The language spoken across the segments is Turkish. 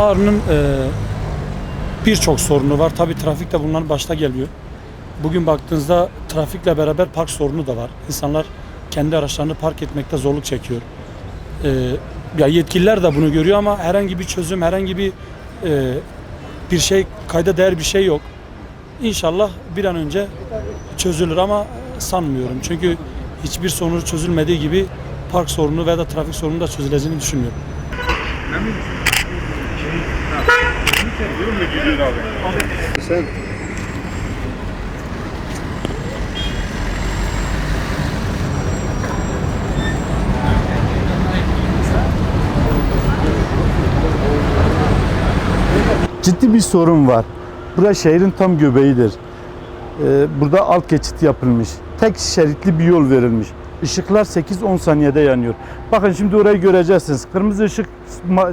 Ağrı'nın e, birçok sorunu var. Tabi trafik de bunların başta geliyor. Bugün baktığınızda trafikle beraber park sorunu da var. İnsanlar kendi araçlarını park etmekte zorluk çekiyor. E, ya yetkililer de bunu görüyor ama herhangi bir çözüm, herhangi bir e, bir şey kayda değer bir şey yok. İnşallah bir an önce çözülür ama sanmıyorum. Çünkü hiçbir sorunu çözülmediği gibi park sorunu veya da trafik sorunu da çözüleceğini düşünmüyorum sen ciddi bir sorun var. Burası şehrin tam göbeğidir. Ee, burada alt geçit yapılmış. Tek şeritli bir yol verilmiş. Işıklar 8-10 saniyede yanıyor. Bakın şimdi orayı göreceksiniz. Kırmızı ışık,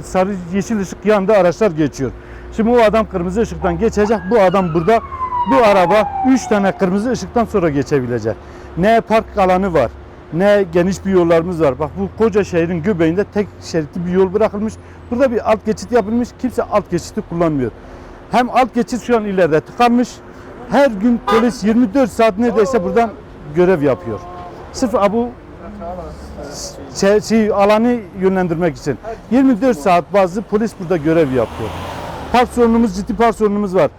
sarı yeşil ışık yanında araçlar geçiyor. Şimdi o adam kırmızı ışıktan geçecek. Bu adam burada bu araba 3 tane kırmızı ışıktan sonra geçebilecek. Ne park alanı var, ne geniş bir yollarımız var. Bak bu koca şehrin göbeğinde tek şeritli bir yol bırakılmış. Burada bir alt geçit yapılmış. Kimse alt geçiti kullanmıyor. Hem alt geçit şu an ileride tıkanmış. Her gün polis 24 saat neredeyse buradan görev yapıyor. Sırf bu şey, şey, alanı yönlendirmek için. 24 saat bazı polis burada görev yapıyor. Park sorunumuz, ciddi park sorunumuz var.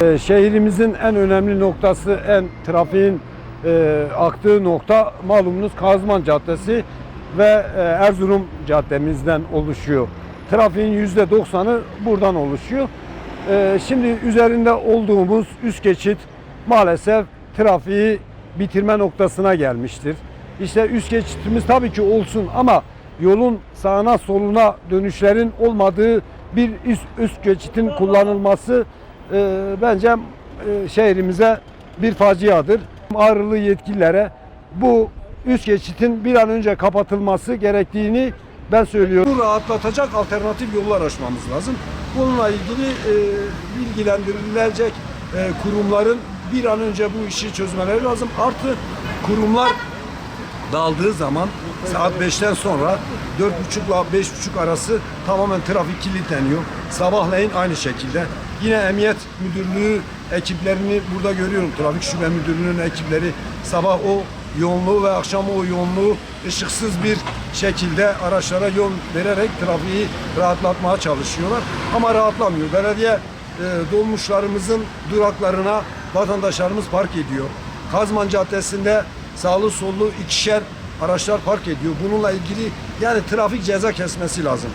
Şehrimizin en önemli noktası, en trafiğin e, aktığı nokta malumunuz Kazman Caddesi ve e, Erzurum Caddemizden oluşuyor. Trafiğin %90'ı buradan oluşuyor. E, şimdi üzerinde olduğumuz üst geçit maalesef trafiği bitirme noktasına gelmiştir. İşte üst geçitimiz tabii ki olsun ama yolun sağına soluna dönüşlerin olmadığı bir üst, üst geçitin kullanılması e, bence e, şehrimize bir faciadır. Ağrılı yetkililere bu üst geçitin bir an önce kapatılması gerektiğini ben söylüyorum. Bu rahatlatacak alternatif yollar açmamız lazım. Bununla ilgili e, bilgilendirilecek e, kurumların bir an önce bu işi çözmeleri lazım. Artı kurumlar dağıldığı zaman saat 5'ten sonra 4.30 ile 5.30 arası tamamen trafik kilitleniyor. Sabahleyin aynı şekilde. Yine Emniyet Müdürlüğü ekiplerini burada görüyorum. Trafik Şube Müdürlüğü'nün ekipleri sabah o yoğunluğu ve akşam o yoğunluğu ışıksız bir şekilde araçlara yol vererek trafiği rahatlatmaya çalışıyorlar. Ama rahatlamıyor. Belediye e, dolmuşlarımızın duraklarına vatandaşlarımız park ediyor. Kazman Caddesi'nde sağlı sollu ikişer araçlar park ediyor. Bununla ilgili yani trafik ceza kesmesi lazım.